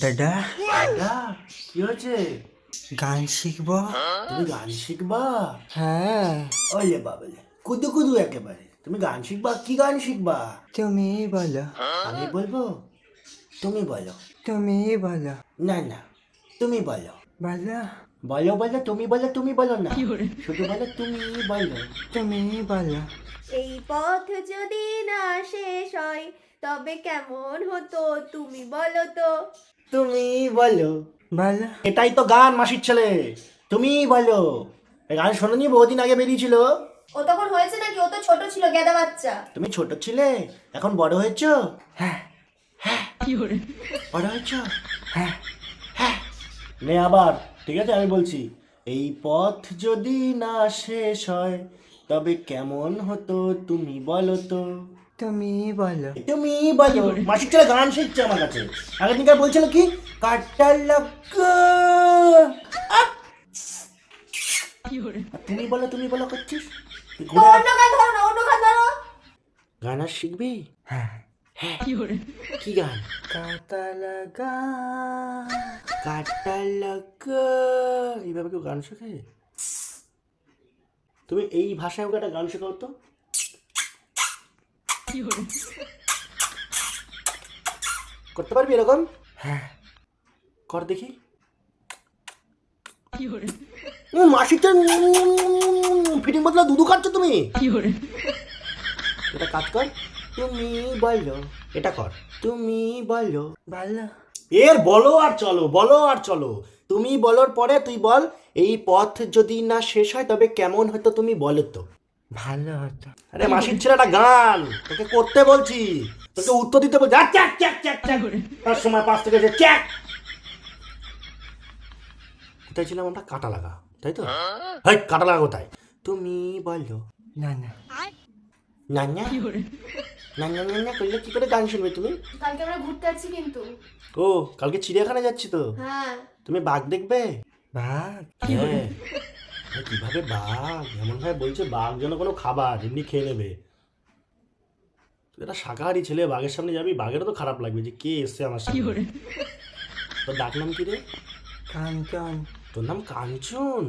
দাদা? দাদা কি হয়েছে? গান শিখব? তুমি গান শিখবা? হ্যাঁ। ওলে বাবলে কুদু কুদু একেবারে। তুমি গান শিখবা? কি গান শিখবা? তুমি বলো। আমি বলব? তুমি বলো। তুমি বলো। না না তুমি বলো। বলো। বলো বলো তুমি বলো তুমি বলো না। শুধু বলো তুমি বলো। তুমি বলো। এই পথ যদি না শেষ হয় তবে কেমন হতো তুমি বলো তো? তুমি বলো। বলো। এটাই তো গান মাসির ছেলে। তুমি বলো। এই গান শোনোনি বহুদিন আগে বেরিয়েছিল। ও তখন হয়েছে নাকি? ও তো ছোট ছিল গেদা বাচ্চা। তুমি ছোট ছিলে এখন বড় হয়েছ? হ্যাঁ। হ্যাঁ। বড় হয়েছ? হ্যাঁ। হ্যাঁ। নে আবার ঠিক আছে আমি বলছি। এই পথ যদি না শেষ হয় তবে কেমন হতো তুমি বলো তো? তুমি বলো। তুমি বলো। ছেলে গান শিখছে আমার কাছে। আগের দিনকার বলছিল কি? কাটা আহ! আর তুমি বলো তুমি বলো করছিস? গান আর শিখবি? হ্যাঁ। কি গান? কাতা লাগা কাটা লাগা এইভাবে কেউ গান শেখে তুমি এই ভাষায় ওকে একটা গান শেখাও তো। করতে পারবি এরকম? হ্যাঁ। কর দেখি। মাসির ফিটিং বদলা দুধু খাচ্ছ তুমি? এটা কাজ কর। তুমি বলো এটা কর। তুমি বলো। বলো এর বলো আর চলো বলো আর চলো। তুমি বলার পরে তুই বল এই পথ যদি না শেষ হয় তবে কেমন হতো তুমি বলো তো? ভালো হতো। আরে মাসির ছেলেটা গান তোকে করতে বলছি। তোকে উত্তর দিতে বলছি। আর চ্যাক চ্যাক চ্যাক চ্যাক তার সময় পাশ থেকে যে চ্যাক। কোথায় ছিলাম আমরা? কাটা লাগা তাই তো? হাই কাটা লাগা কোথায়? তুমি বলো। না না। না না না না না না করলে কি করে গান শুনবে তুমি? কালকে আমরা ঘুরতে যাচ্ছি কিন্তু। ও কালকে চিড়িয়াখানা যাচ্ছি তো? হ্যাঁ। তুমি বাঘ দেখবে? ভাগ হ্যাঁ। কীভাবে বাঘ? এমন ভাবে বলছে বাঘ যেন কোনো খাবার এমনি খেয়ে নেবে। তুই একটা শাকাহারি ছেলে বাঘের সামনে যাবি বাঘেরও তো খারাপ লাগবে যে কে এসছে আমার সামনে। তোর ডাক নাম কি রে? কাঞ্চন। তোর নাম কাঞ্চন?